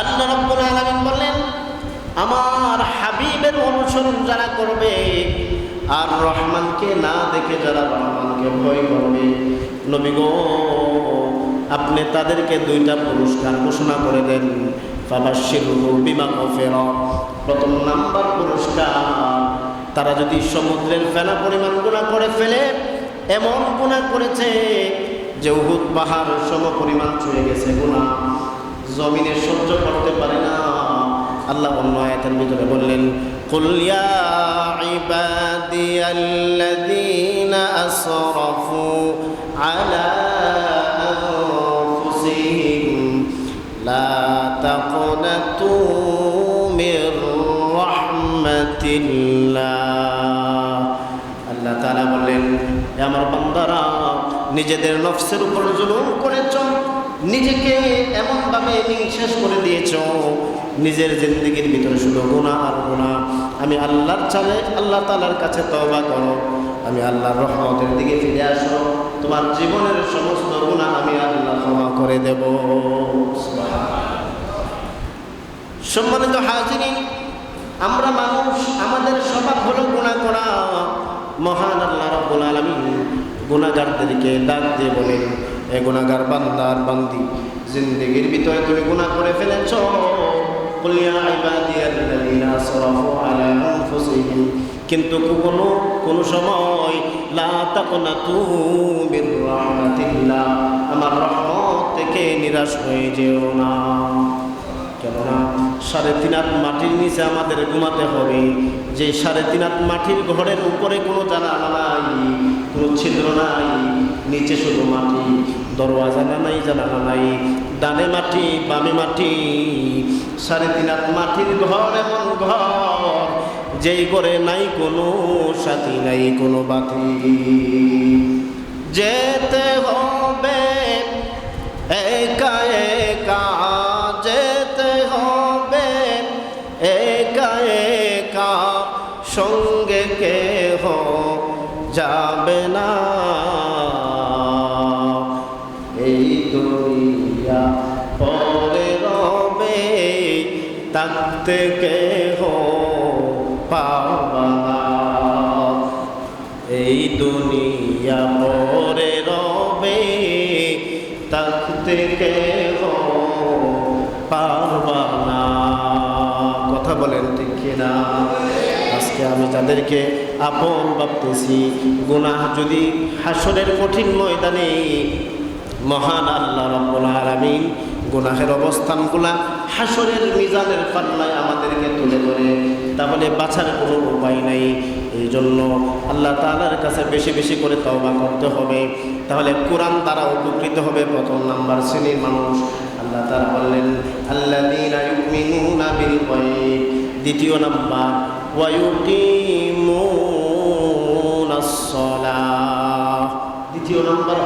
আল্লাহ রব্বুল আলামিন বললেন, আমার হাবিবের অনুসরণ যারা করবে, আর রহমানকে না দেখে যারা রহমানকে ভয় করবে, নবী গো, আপনি তাদেরকে দুইটা পুরস্কার ঘোষণা করে দেন। বিমা গফিরা। প্রথম নাম্বার পুরস্কার, তারা যদি সমুদ্রের ফেলা পরিমাণ গুণা করে ফেলে, এমন গুণা করেছে যে উহুদ পাহাড় সম পরিমাণ ছুঁয়ে গেছে গুণা। জমিনে সহ্য করতে পারে না। আল্লাহ অন্য আয়াতের ভিতরে বললেন আসরফু ইবাদিয়াল্লাযীনা আসরাফু আলা আনফুসিহিম, লা তাকনাতু মির রাহমাতিল্লাহ। আল্লাহ তাআলা বললেন আমার বান্দারা, নিজেদের নফসের উপর জুলুম করেছ নিজেকে এমনভাবে নিঃশেষ করে দিয়েছ, নিজের জিন্দগির ভিতরে শুধু গুণা আর গুণা আমি আল্লাহর চালে আল্লাহ তালার কাছে তবা করো, আমি আল্লাহর রহমতের দিকে ফিরে আসো। তোমার জীবনের সমস্ত গুণা আমি আল্লাহ ক্ষমা করে দেব। সম্মানিত হাজিরিন, আমরা মানুষ, আমাদের স্বভাব হলো গুণা করা। মহান আল্লাহ রব্বুল আলামিন গুণাগারদেরকে ডাক দিয়ে বলেন এ গুণাগার বান্দার বান্দি, জিন্দগির ভিতরে তুমি গুণা করে ফেলেছ। কিন্তু কোনো কোনো সময় আমার রহমত থেকে নিরাশ হয়ে যেও না। কেননা সাড়ে তিন হাত মাটির নিচে আমাদের ঘুমাতে হবে। যে সাড়ে তিন হাত মাটির ঘরের উপরে কোনো জানা নাই, কোনো ছিদ্র নাই নিচে শুধু মাটি, দরওয়াজা নাই, জানালা নাই, ডানে মাটি, বামে মাটি, সাড়ে তিন হাত মাটির ঘর এমন ঘর, যেই ঘরে নাই কোনো সাথী, নাই কোনো বাতি। যেতে হবে একা একা, যেতে হবে একা একা, সঙ্গে কেহ যাবে না। এই দুনিয়া পরে রবে থাকতে কেহ পাবা না। এই দুনিয়া পরে রবে থাকতে কেহ পারবা না। কথা বলেন ঠিক কিনা? আজকে আমি তাদেরকে আপন ভাবতেছি, গুনাহ যদি হাসরের কঠিন ময়দানে মহান আল্লাহ রব্বুল আলামিন গুনাহের অবস্থানগুলা হাসরের মিজানের পাল্লায় আমাদেরকে তুলে ধরে। তাহলে বাঁচার কোনো উপায় নাই। এই জন্য আল্লাহ তাআলার কাছে বেশি বেশি করে তওবা করতে হবে। তাহলে কোরআন দ্বারা উপকৃত হবে প্রথম নাম্বার শ্রেণির মানুষ। আল্লাহ তাআলা বললেন ইউমিনুনা বিল দ্বিতীয় নাম্বার দ্বিতীয় নাম্বার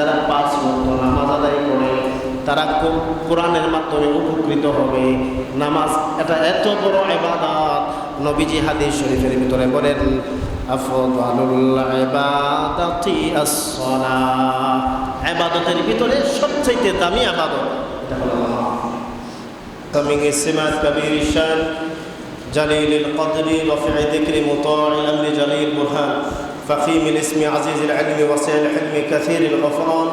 যারা পাঁচ মতো নামাজ আদায় করে, তারা কোরআনের মাধ্যমে উপকৃত হবে। নামাজ এটা এত বড় এবাদাত নবীজি হাদিস শরীফের ভিতরে বলেন আবাদতের ভিতরে সবচাইতে দামি আবাদত এটা হলো কামিং ইসমাত কবির ইশান জালিল কদরি রফি দিকরি মতো আমরি জালিল فخيم الاسم عزيز العلم وسع الحلم كثير الغفران.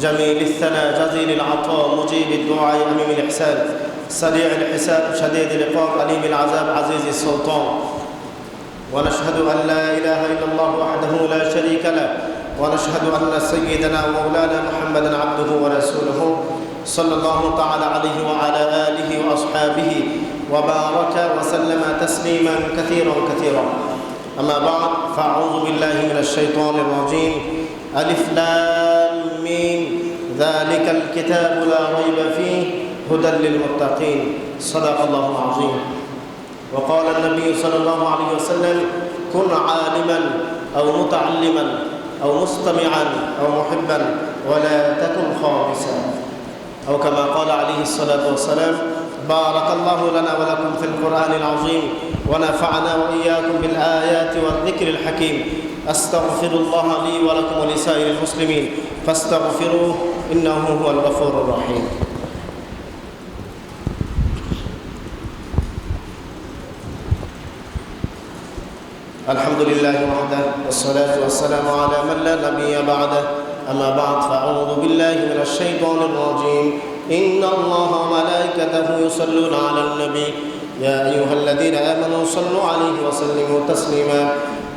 جميل الثناء جزيل العطاء مجيب الدعاء أميم الإحسان. سريع الحساب شديد العقاب أليم العذاب عزيز السلطان. ونشهد أن لا إله إلا الله وحده لا شريك له. ونشهد أن سيدنا ومولانا محمدا عبده ورسوله. صلى الله تعالى عليه وعلى آله وأصحابه وبارك وسلم تسليما كثيرا كثيرا. أما بعد فأعوذ بالله من الشيطان الرجيم. ألف لام ميم. ذلك الكتاب لا ريب فيه هدى للمتقين. صدق الله العظيم. وقال النبي صلى الله عليه وسلم كن عالما أو متعلما أو مستمعا أو محبا ولا تكن خامسا أو كما قال عليه الصلاة والسلام بارك الله لنا ولكم في القرآن العظيم ونفعنا وإياكم بالآيات والذكر الحكيم. أستغفر الله لي ولكم ولسائر المسلمين. فاستغفروه إنه هو الغفور الرحيم. الحمد لله وحده والصلاة والسلام على من لا نبي بعده. أما بعد فأعوذ بالله من الشيطان الرجيم. إن الله وملائكته يصلون على النبي. يا أيها الذين آمنوا صلوا عليه وسلموا تسليما.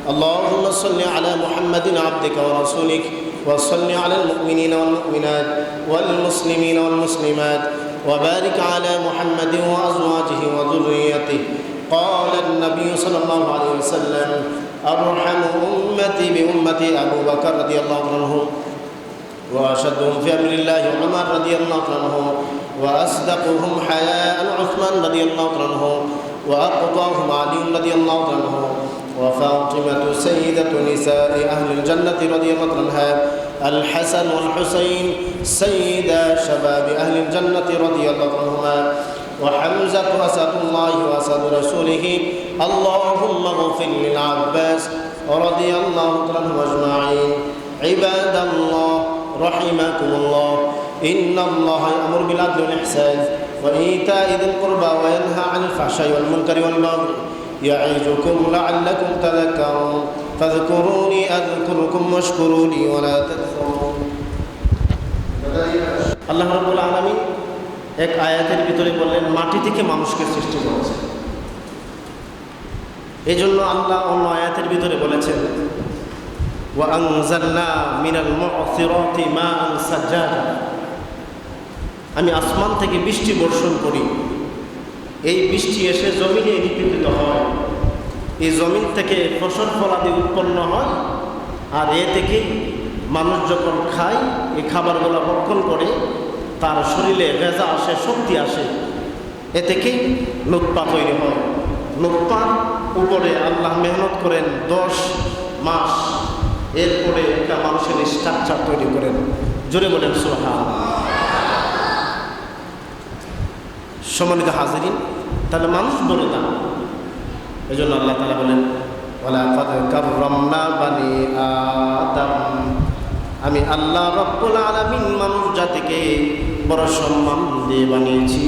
اللهم صل على محمد عبدك ورسولك وصل على المؤمنين والمؤمنات والمسلمين والمسلمات وبارك على محمد وأزواجه وذريته. قال النبي صلى الله عليه وسلم أرحم أمتي بأمتي أبو بكر رضي الله عنه وأشدهم في أمر الله عمر رضي الله عنه وأصدقهم حياء عثمان رضي الله عنه وأقضاهم علي رضي الله عنه وفاطمة سيدة نساء أهل الجنة رضي الله عنها الحسن والحسين سيدا شباب أهل الجنة رضي الله عنهما وحمزة أسد الله وأسد رسوله اللهم اغفر للعباس رضي الله عنهم أجمعين. عباد الله رحمكم الله. إن الله يأمر بالعدل والإحسان وإيتاء ذي القربى وينهى عن الفحشاء والمنكر والبغي يعظكم لعلكم تذكرون فاذكروني أذكركم واشكروا لي ولا تكفرون আল্লাহ রব্বুল আলমী এক আয়াতের ভিতরে বললেন মাটি থেকে মানুষকে সৃষ্টি করেছে এই জন্য আল্লাহ অন্য আয়াতের ভিতরে বলেছেন وأنزلنا من المعصرات ماء سجاجا আমি আসমান থেকে বৃষ্টি বর্ষণ করি। এই বৃষ্টি এসে জমিনে নিপীড়িত হয়। এই জমিন থেকে ফসল ফলাদি উৎপন্ন হয়। আর এ থেকে মানুষ যখন খায়, এই খাবারগুলো ভক্ষণ করে, তার শরীরে ভেজা আসে, শক্তি আসে। এ থেকেই নোৎপা তৈরি হয়। নোৎপার উপরে আল্লাহ মেহনত করেন দশ মাস। এরপরে একটা মানুষের স্ট্রাকচার তৈরি করেন। জোরে বলেন সোহা সম্মানিত হাজিরিন, তাহলে মানুষ বড় দাম এই জন্য আল্লাহ তালা বলেন আমি আল্লাহ রব্বুল আলমিন মানুষ জাতিকে বড় সম্মান দিয়ে বানিয়েছি।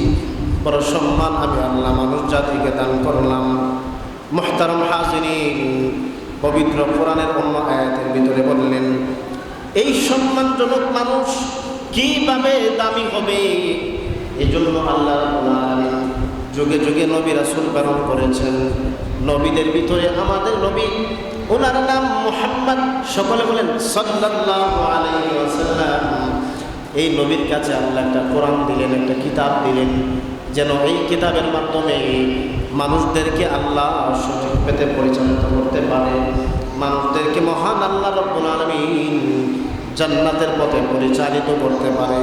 বড় সম্মান আমি আল্লাহ মানুষ জাতিকে দান করলাম। মোহতারম হাজিরিন, পবিত্র কোরআনের অন্য আয়াতের ভিতরে বললেন, এই সম্মানজনক মানুষ কীভাবে দামি হবে? এই জন্য আল্লাহ যুগে যুগে নবী রাসুল প্রেরণ করেছেন। নবীদের ভিতরে আমাদের নবী, ওনার নাম মোহাম্মদ। সকলে বলেন এই নবীর কাছে আল্লাহ একটা কোরআন দিলেন, একটা কিতাব দিলেন, যেন এই কিতাবের মাধ্যমে মানুষদেরকে আল্লাহ সঠিক পেতে পরিচালিত করতে পারে। মানুষদেরকে মহান আল্লাহ রব্বুল আলমিন জান্নাতের পথে পরিচালিত করতে পারে।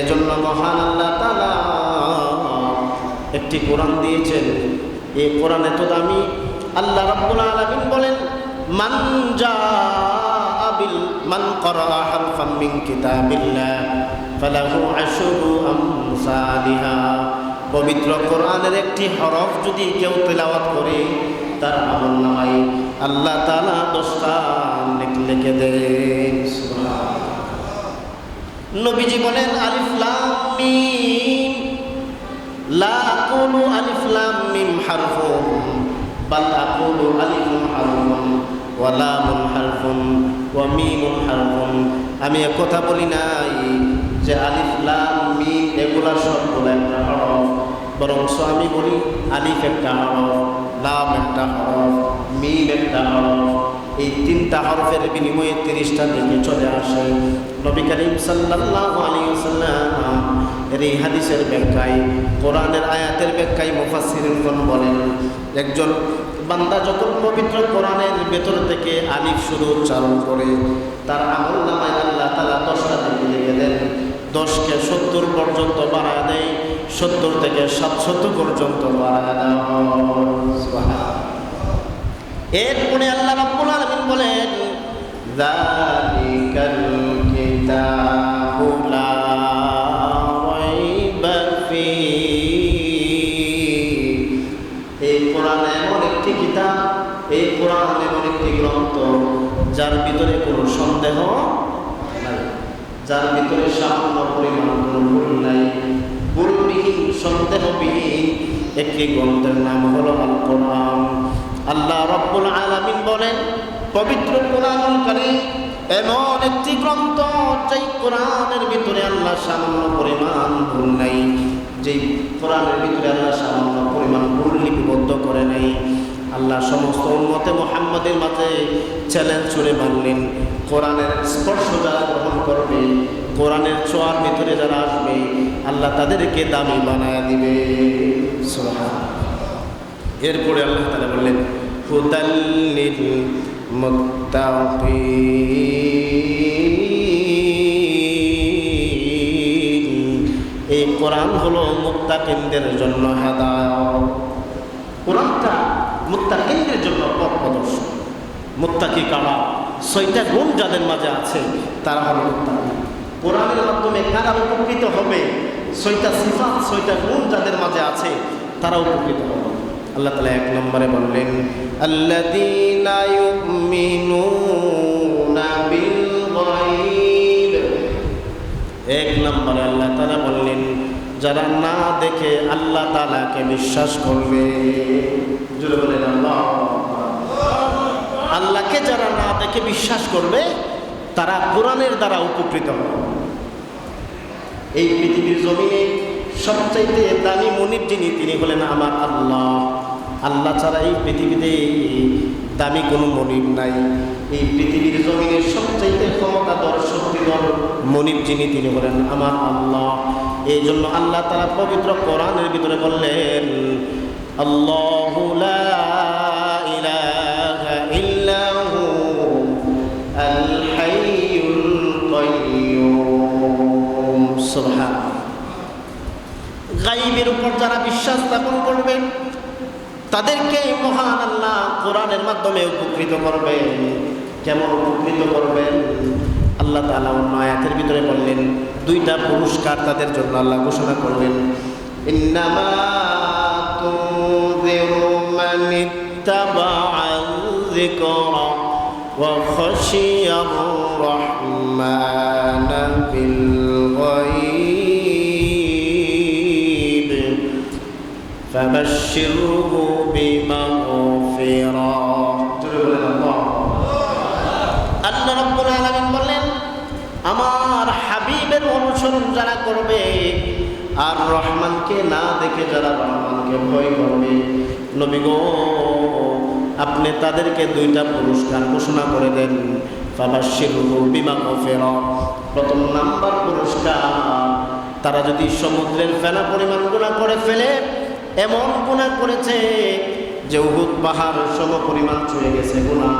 এজন্য মহান আল্লাহ তালা একটি কোরআন দিয়েছেন। এই কোরআন এত দামি। আল্লাহ রব্বুল আলমিন বলেন, মান যা বিল, মান করা হারফাম মিন কিতাবিল্লাহ, ফালাহু আশরু আমসালিহা। পবিত্র কোরআনের একটি হরফ যদি কেউ তেলাওয়াত করে, তার আমল নামাই আল্লাহ তালা দশটা লিখে দেন নবীজি বলেন আলিফ লাম মিম, লা আকুলু আলিফ লাম মিম হারফুন, বাল আকুলু আলিফুন হারফুন, ওয়া লামুন হারফুন, ওয়া মিমুন হারফুন। আমি কথা বলি নাই যে আলিফ লাম মিম এগুলা সবগুলো একটা হরফ বরং আমি বলি আলিফ একটা হরফ, লাম একটা হরফ, মিম একটা হরফ এই তিনটা হরফের বিনিময়ে তিরিশটা দিকে চলে আসে। নবী করিম সাল্লাল্লাহু আলাইহি ওয়াসাল্লাম এর এই হাদিসের ব্যাখ্যায়, কোরআনের আয়াতের ব্যাখ্যায় মুফাসসিরিনগণ বলেন, একজন বান্দা যখন পবিত্র কোরআনের ভেতর থেকে আলিফ শুরু উচ্চারণ করে, তার আমল নামায় আল্লাহ তালা দশটা দিকে লিখে দেন। দশকে সত্তর পর্যন্ত বাড়ায় দেয়, সত্তর থেকে সাতশত পর্যন্ত বাড়ায় দেওয়া এরপরে আল্লাহ রাব্বুল আলামিন বলেন, যালিকাল কিতাবু লা রাইবা এই কোরআন এমন একটি কিতাব, এই কোরআন এমন একটি গ্রন্থ, যার ভিতরে কোনো সন্দেহ নাই, যার ভিতরে সামান্য পরিমাণ কোনো ভুল নাই। ভুলবিহীন, সন্দেহবিহীন একটি গ্রন্থের নাম হলো আল আল্লাহ রব্বুল আলামিন বলেন, পবিত্র কোরআনুল কারীম এমন একটি গ্রন্থ যেই কোরআনের ভিতরে আল্লাহ সামান্য পরিমাণ ভুল নাই, যেই কোরআনের ভিতরে আল্লাহ সামান্য পরিমাণ ভুল লিপিবদ্ধ করে নেই। আল্লাহ সমস্ত উন্মতে মোহাম্মদের মাঝে চ্যালেঞ্জ ছুড়ে মানলেন কোরআনের স্পর্শ যারা গ্রহণ করবে, কোরআনের চোয়ার ভিতরে যারা আসবে, আল্লাহ তাদেরকে দামি বানায় দিবে। সুবহান এরপরে আল্লাহ তালা বললেন, হুদাল্লিল এই কোরআন হলো মুত্তাকিনদের জন্য হেদায়ত। কোরআনটা মুত্তাকিনদের জন্য পথ প্রদর্শন। মুত্তাকি কারা? ছয়টা গুণ যাদের মাঝে আছে, তারা হলো মুত্তাকি। কোরআনের মাধ্যমে কারা উপকৃত হবে? ছয়টা সিফাত, ছয়টা গুণ যাদের মাঝে আছে, তারা উপকৃত হবে। আল্লাহ তালা এক নম্বরে বললেন এক নম্বরে আল্লাহ তালা বললেন, যারা না দেখে আল্লাহ তালাকে বিশ্বাস করবে। আল্লাহ আল্লাহকে যারা না দেখে বিশ্বাস করবে, তারা কোরআনের দ্বারা উপকৃত হবে। এই পৃথিবীর জমিনে সবচাইতে দামি মনির যিনি, তিনি বলেন আমার আল্লাহ। আল্লাহ ছাড়া এই পৃথিবীতে দামি কোনো মনির নাই। এই পৃথিবীর জমিনে সবচাইতে ক্ষমতাধর, শক্তিধর মনির যিনি, তিনি বলেন আমার আল্লাহ। এই জন্য আল্লাহ তারা পবিত্র কোরআনের ভিতরে বললেন গাইবের উপর যারা বিশ্বাস স্থাপন করবেন তাদেরকে মহান আল্লাহ কোরআনের মাধ্যমে উপকৃত করবেন কেমন উপকৃত করবেন আল্লাহ তালা অন্য আয়াতের ভিতরে বললেন, দুইটা পুরস্কার তাদের জন্য আল্লাহ ঘোষণা করলেন। তুনজিরু মান فبشره بمغفرة আল্লাহ রব্বুল আলামিন বললেন আমার হাবিবের অনুসরণ যারা করবে আর রহমানকে না দেখে যারা রহমানকে ভয় করবে নবী গো আপনি তাদেরকে দুইটা পুরস্কার ঘোষণা করে দেন ফাবাশিরহু বিমা গফিরা প্রথম নাম্বার পুরস্কার তারা যদি সমুদ্রের ফেনা পরিমাণ গুণা করে ফেলে এমন গুণা করেছে যে উহুদ পাহাড় সম পরিমাণ ছুঁয়ে গেছে গুণা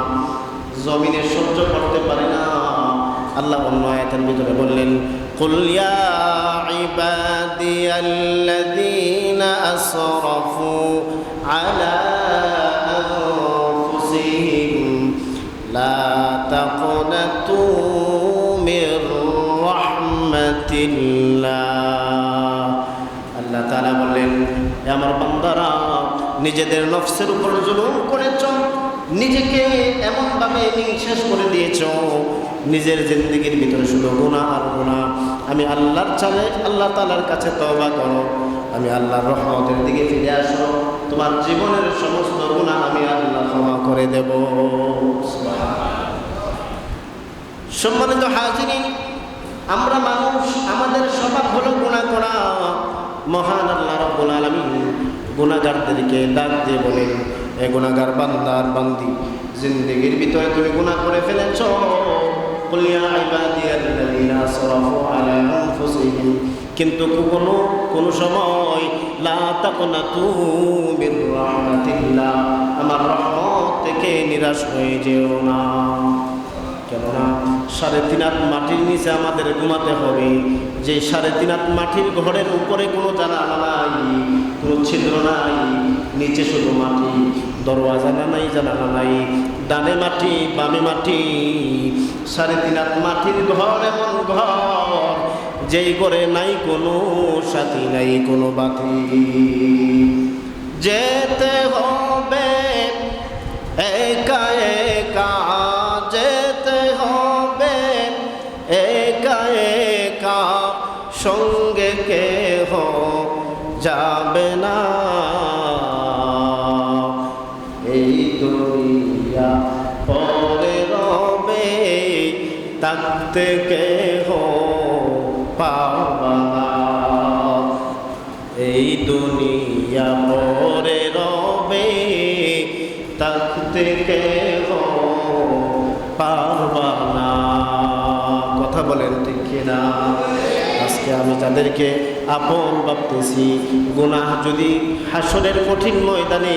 জমিনে সহ্য করতে পারে না আল্লাহ অন্য আয়াতের ভিতরে বললেন قل يا عبادي الذين أسرفوا على أنفسهم لا تقنطوا নিজেদের নফসের উপর জুলুম করেছ, নিজেকে এমনভাবে নিঃশেষ করে দিয়েছ, নিজের জিন্দগির ভিতরে শুধু গুণা আর গুণা আমি আল্লাহর চালে আল্লাহ তালার কাছে তবা করো, আমি আল্লাহর রহমতের দিকে ফিরে আসো, তোমার জীবনের সমস্ত গুণা আমি আল্লাহ ক্ষমা করে দেব। সম্মানিত হাজিনী আমরা মানুষ, আমাদের স্বভাব হলো গুণা করা। মহান আল্লাহ রব্বুল আলামিন গুণাগারদেরকে ডাক দিয়ে বলেন, এ গুণাগার বান্দার বান্দি, জিন্দগির ভিতরে তুমি গুণা করে ফেলেছ। কিন্তু কোনো কোনো সময় আমার রহমত থেকে নিরাশ হয়ে যেও না। কেননা সাড়ে তিন হাত মাটির নিচে আমাদের ঘুমাতে হবে। যে সাড়ে তিন হাত মাটির ঘরের উপরে কোনো জানা নাই ছিদ্র নাই নিচে শুধু মাটি, দরওয়াজা নাই, জানালা নাই, ডানে মাটি, বামে মাটি, সাড়ে তিন হাত মাটির ঘর এমন ঘর, যেই ঘরে নাই কোনো সাথী, নাই কোনো বাতি। যেতে হবে একা একা যাবে না। এই দুনিয়া পরে রবে, তাতে কেহ পাবা এই দুনিয়া পরে রবে, তাতে কেহ পারবা না। কথা বলেন ঠিক কিনা? আজকে আমি তাদেরকে আপন ভাবতেছি, গুনাহ যদি হাসরের কঠিন ময়দানে,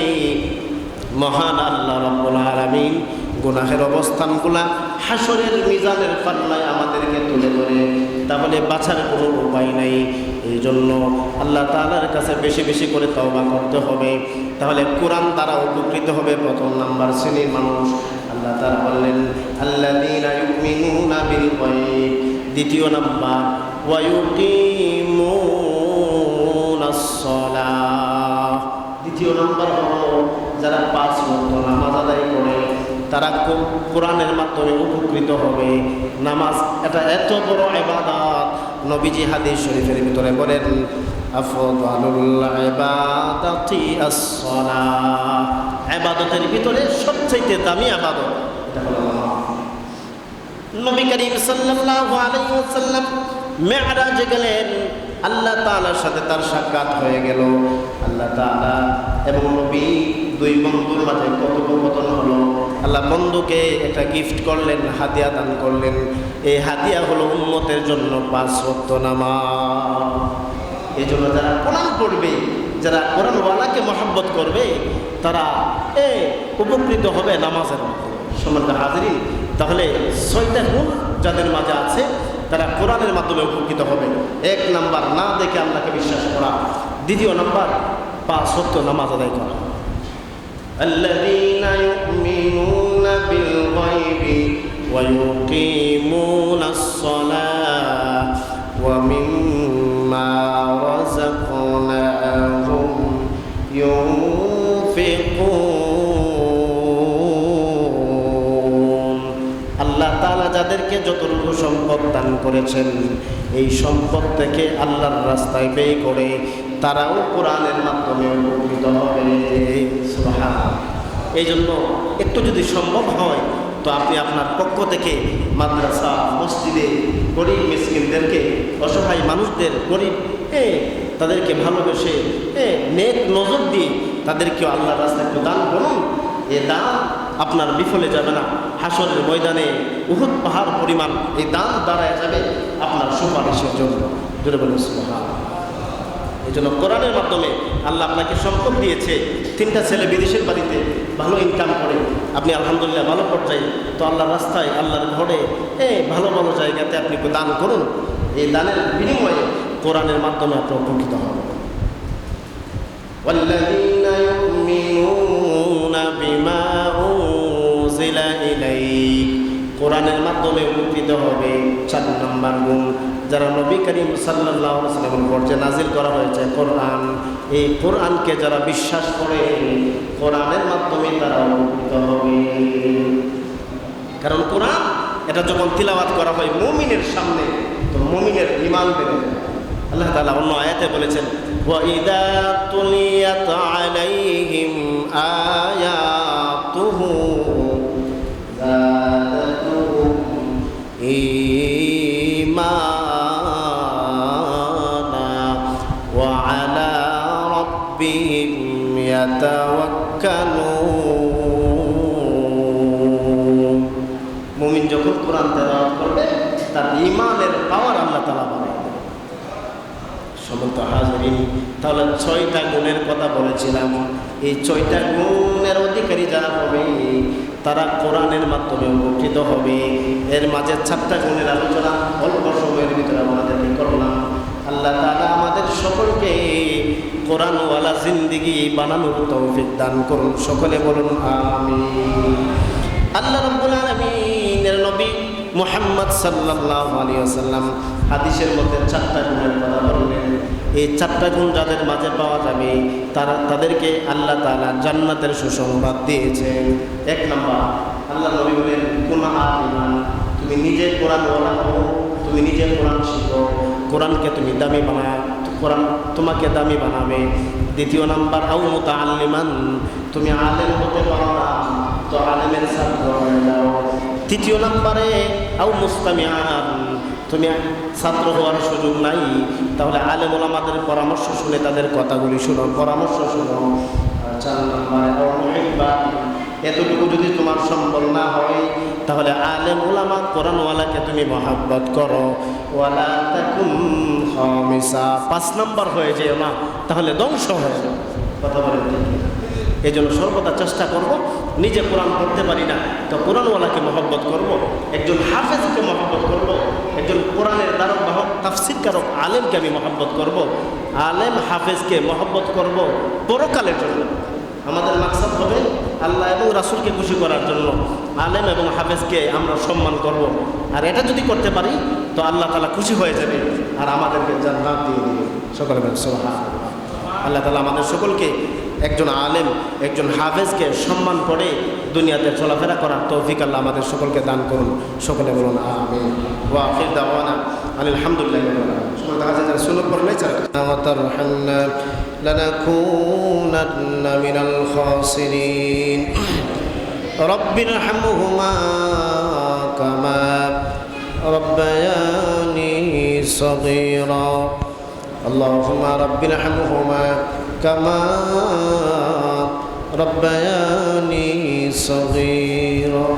মহান আল্লাহ রব্বুল আলামিন গুনাহের অবস্থানগুলা হাসরের মিজানের পাল্লায় আমাদেরকে তুলে ধরে, তাহলে বাঁচার কোনো উপায় নাই। এই জন্য আল্লাহ তাআলার কাছে বেশি বেশি করে তওবা করতে হবে। তাহলে কোরআন দ্বারা উপকৃত হবে প্রথম নাম্বার শ্রেণির মানুষ। আল্লাহ তাআলা বললেন ইউমিনুনা দ্বিতীয় নাম্বার, ওয়া ইউকিমুনাস দ্বিতীয় নাম্বার হলো, যারা পাঁচ ওয়াক্ত নামাজ আদায় করে, তারা কোরআনের মাধ্যমে উপকৃত হবে। নামাজ এটা এত বড় ইবাদত। নবীজি হাদিস শরীফের ভিতরে বলেন ইবাদতের ভিতরে সবচেয়ে দামি হলো নবী করিম সাল্লাল্লাহু আলাইহি ওয়াসাল্লাম মেরাজে গেলেন। আল্লাহ তাআলার সাথে তার সাক্ষাৎ হয়ে গেল। আল্লাহ তাআলা এবং নবী দুই বন্ধুর মাঝে কথোপকথন হলো। আল্লাহ বন্ধুকে একটা গিফট করলেন হাতিয়া দান করলেন। এই হাতিয়া হলো উম্মতের জন্য পাঁচ ওয়াক্ত নামা এই জন্য যারা কোরআন পড়বে, যারা কোরআনওয়ালাকে মহাব্বত করবে, তারা এ উপকৃত হবে নামাজের মধ্যে। সমান্ত হাজিরিন, তাহলে ছয়টা গুণ যাদের মাঝে আছে তারা কোরআনের মাধ্যমে উপকৃত হবে। এক নাম্বার, না দেখে আল্লাহকে বিশ্বাস করা। দ্বিতীয় নাম্বার পা সত্য নামাজ আদায় করা। الذين يؤمنون بالغيب ويقيمون الصلاة ومما رزقناهم ينفقون তাআলা যাদেরকে যতটুকু সম্পদ দান করেছেন, এই সম্পদ থেকে আল্লাহর রাস্তায় ব্যয় করে তারাও কোরআনের মাধ্যমে উপকৃত হবে। এই জন্য একটু যদি সম্ভব হয়, তো আপনি আপনার পক্ষ থেকে মাদ্রাসা, মসজিদে গরিব মিসকিনদেরকে, অসহায় মানুষদের, গরিব, এ, তাদেরকে ভালোবেসে, এ, নেক নজর দিয়ে তাদেরকেও আল্লাহর রাস্তায় একটু দান করুন। এ দান আপনার বিফলে যাবে না। হাসরের ময়দানে উহুদ পাহাড় পরিমাণ এই দান দাঁড়ায় যাবে আপনার সুপারিশের জন্য। জোরে বলুন। এই জন্য কোরআনের মাধ্যমে আল্লাহ আপনাকে সম্পদ দিয়েছে। তিনটা ছেলে বিদেশের বাড়িতে ভালো ইনকাম করে। আপনি আলহামদুলিল্লাহ ভালো পর্যায়ে তো আল্লাহর রাস্তায়, আল্লাহর ঘরে এ ভালো ভালো জায়গাতে আপনি দান করুন। এই দানের বিনিময়ে কোরআনের মাধ্যমে আপনি উপকৃত হবেন। কোরআনের মাধ্যমে উপকৃত হবে। চার নম্বর গুণ, যারা নবী করিম সাল্লাহ সাল্লামের উপর যে নাজিল করা হয়েছে কোরআন, এই কোরআনকে যারা বিশ্বাস করে কোরআনের মাধ্যমে তারা উপকৃত হবে। কারণ কোরআন, এটা যখন তিলাওয়াত করা হয় মুমিনের সামনে, তো মুমিনের ইমান বেড়ে আল্লাহ তাআলা অন্য আয়াতে বলেছেন আলাইহিম আয়াতুহু সমন্ত হাজরিন তাহলে ছয়টা গুণের কথা বলেছিলাম। এই ছয়টা গুণের অধিকারী যারা হবে, তারা কোরআনের মাধ্যমে উপকৃত হবে। এর মাঝে চারটা গুণের আলোচনা অল্প সময়ের ভিতরে আমাদেরকে করলাম। আল্লাহ তারা আমাদের সকলকে কোরআনওয়ালা জিন্দিগি বানানোর তৌফিক দান করুন। সকলে বলুন, আমিন। আল্লাহ রাব্বুল আলামিনের নবী মুহাম্মদ সাল্লাল্লাহু আলাইহি ওয়াসাল্লাম হাদিসের মধ্যে চারটা গুণের কথা বললেন। এই চারটা গুণ যাদের মাঝে পাওয়া যাবে, তারা তাদেরকে আল্লাহ তাআলা জান্নাতের সুসংবাদ দিয়েছেন এক নম্বর, আল্লাহ নবী বলেন কোন তুমি নিজে কোরআন ওয়ালা হও, তুমি নিজে কোরআন শিখো। কোরআনকে তুমি দামি বানা কোরআন তোমাকে দামি বানাবে। দ্বিতীয় নাম্বার আউ মুতাআল্লিমান, তুমি আলেম হতে পারো না, তো আলেমের হয়ে যাও। তৃতীয় নম্বরে আউ মুস্তামিয়ান তুমি ছাত্র হওয়ার সুযোগ নাই, তাহলে আলেম ওলামাদের পরামর্শ শুনে তাদের কথাগুলি শুনো, পরামর্শ শুনো। চার নম্বরে এতটুকু যদি তোমার সম্বল না হয়, তাহলে আলেম ওলামা কোরআনওয়ালাকে তুমি মহাব্বত করো। ওয়ালা তাকুন খামিসা। পাঁচ নম্বর হয়ে যেও না, তাহলে ধ্বংস হয়ে যাও। কথা না? এই জন্য সর্বদা চেষ্টা করব, নিজে কোরআন পড়তে পারি না, তো কোরআনওয়ালাকে মহব্বত করব, একজন হাফেজকে মহব্বত করব, একজন কোরআনের দ্বারক বাহক তাফসির কারক আলেমকে আমি মহব্বত করব, আলেম হাফেজকে মহব্বত করব পরকালের জন্য। আমাদের মাকসাদ হবে আল্লাহ এবং রাসুলকে খুশি করার জন্য, আলেম এবং হাফেজকে আমরা সম্মান করব। আর এটা যদি করতে পারি, তো আল্লাহ তালা খুশি হয়ে যাবে আর আমাদেরকে জান্নাত দিয়ে দিবে। সকলে সুবহানাল্লাহ। আল্লাহ তালা আমাদের সকলকে একজন আলেম একজন হাফেজকে সম্মান করে দুনিয়াতে চলাফেরা করার তৌফিক আল্লাহ আমাদের সকলকে দান করুন সকলে বলুন আমিন ওয়া আখির দাওয়ানা আলহামদুলিল্লাহ সময় দেখা যায় যারা সুন্নত পড়লে وترحمنا لنكونن من الخاسرين رب ارحمهما كما ربياني صغيرا اللهم رب ارحمهما كما ربياني صغيرا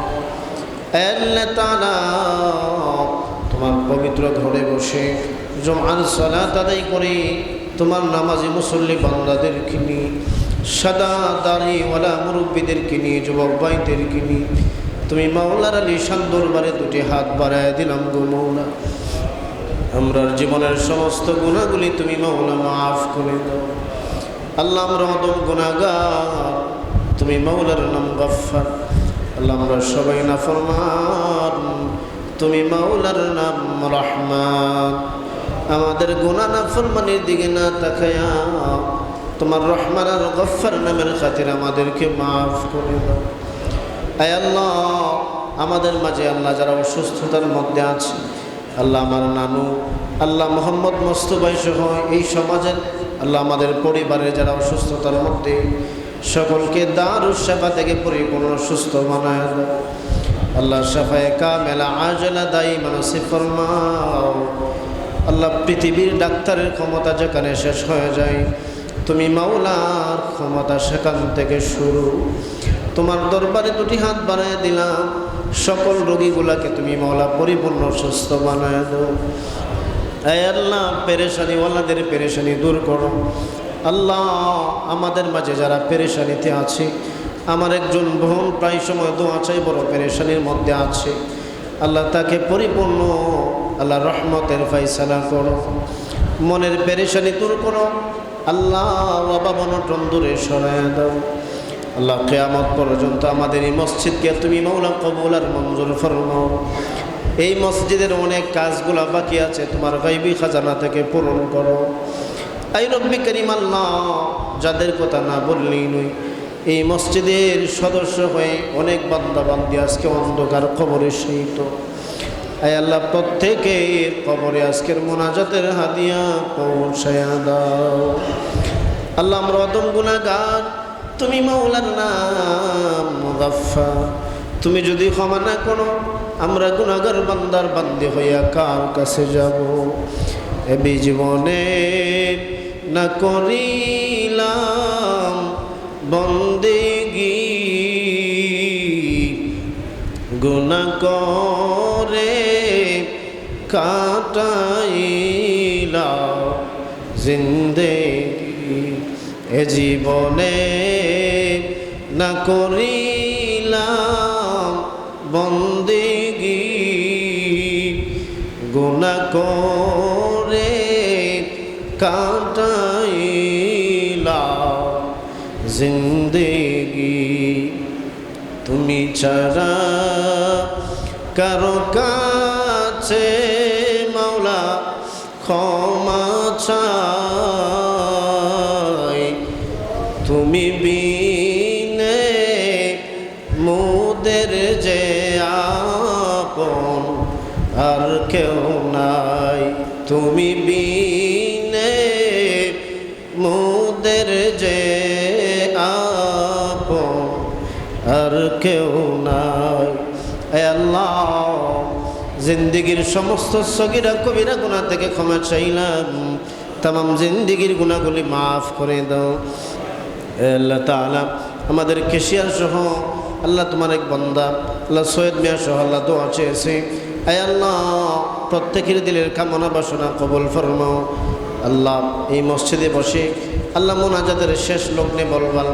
আল্লাহ তাআলা তোমার পবিত্র ঘরে বসে জমআর সালাত আদায় করে তোমার নামাজি মুসল্লি বান্দাদেরকে নিয়ে সাদা দাড়িওয়ালা মুরব্বীদেরকে নিয়ে যুবক ভাইদেরকে নিয়ে তুমি মাওলার আলী শান দরবারে দুটি হাত বাড়ায় দিলাম গো মৌলা আমরার জীবনের সমস্ত গুণাগুলি তুমি মাওলা মাফ করে দাও আল্লাহ আমরা অদম গুণাগার তুমি মাওলার নাম গফার আল্লাহ আমরা সবাই না ফরমান তুমি মাওলার নাম রহমান। আমাদের গুণা না ফরমানের দিকে না তাকায়া তোমার রহমান আর গফার নামের খাতির আমাদেরকে মাফ করে আয় আল্লাহ, আমাদের মাঝে আল্লাহ যারা অসুস্থতার মধ্যে আছে, আল্লাহ আমার নানু, আল্লাহ মোহাম্মদ মোস্তফাই সহ এই সমাজের আল্লাহ আমাদের পরিবারের যারা অসুস্থতার মধ্যে সকলকে দারুস সেবা থেকে পরিপূর্ণ সুস্থ বানায় আল্লাহ সাফায় কামেলা আজলা দায়ী মানসি ফরমাও। আল্লাহ পৃথিবীর ডাক্তারের ক্ষমতা যেখানে শেষ হয়ে যায়, তুমি মাওলার ক্ষমতা সেখান থেকে শুরু। তোমার দরবারে দুটি হাত বানায় দিলাম, সকল রোগীগুলাকে তুমি মাওলা পরিপূর্ণ সুস্থ বানায় দাও। আল্লাহ পেরেশানিওয়ালাদের পেরেশানি দূর করো। আল্লাহ, আমাদের মাঝে যারা পেরেশানিতে আছে, আমার একজন বোন প্রায় সময় দোয়া চাই, বড় পেরেশানির মধ্যে আছে। আল্লাহ তাকে পরিপূর্ণ আল্লাহ রহমতের ফাইসালা করো। মনের পেরেশানি দূর করো। আল্লাহ বাবা মনটন দূরে সরায় দাও। আল্লাহ, কেয়ামত পর্যন্ত আমাদের এই মসজিদকে তুমি মৌলা কবুল আর মঞ্জুর ফরমাও। এই মসজিদের অনেক কাজগুলো বাকি আছে, তোমার গাইবি খাজানা থেকে পূরণ করো। আই রব্বি করিম আল্লাহ, যাদের কথা না বললেই নই এই মসজিদের সদস্য হয়ে অনেক বান্দা বান্দি আজকে অন্ধকার খবরে সহিত আয় আল্লাহ, প্রত্যেকের কবরে আজকের মোনাজাতের হাদিয়া পৌঁছায়া দাও। আল্লাহ, আমরা অদম গুণাগার তুমি মৌলার নাম মুগাফা তুমি যদি ক্ষমা না করো আমরা গুণাগার বান্দার বান্দি হইয়া কার কাছে যাব? এবি জীবনে না করিলাম বন্দেগি। গুণা করে কাটাইলা জিন্দেগি। এ জীবনে না করিলাম বন্দেগি। গুণা করে কাটাইলা জিন্দেগি তুমি ছাড়া কারও কাছে তুমি বিনে মোদের যে আপন আর কেউ নাই। আল্লাহ, জিন্দিগির সমস্ত সগিরা কবিরা গুণা থেকে ক্ষমা চাইলাম। তাম জিন্দিগির গুণাগুলি মাফ করে দাও। আল্লাহ তাআলা আমাদের কেশিয়ার সহ আল্লাহ তোমার এক বন্দা, আল্লাহ সৈয়দ মিয়া সহ আল্লাহ চেয়েছে। আয় আল্লাহ, প্রত্যেকের দিলের কামনা বাসনা কবল ফরমাও। আল্লাহ এই মসজিদে বসে আল্লাহ মোনাজাতের শেষ লগ্নে বলবাল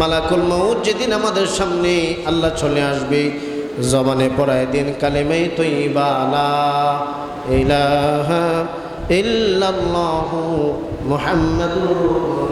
মালাকুল মৌদ যেদিন আমাদের সামনে আল্লাহ চলে আসবে, জবানে পড়ায় দিন কালেমে তৈবা লা ইলাহা ইল্লাল্লাহু মুহাম্মাদুর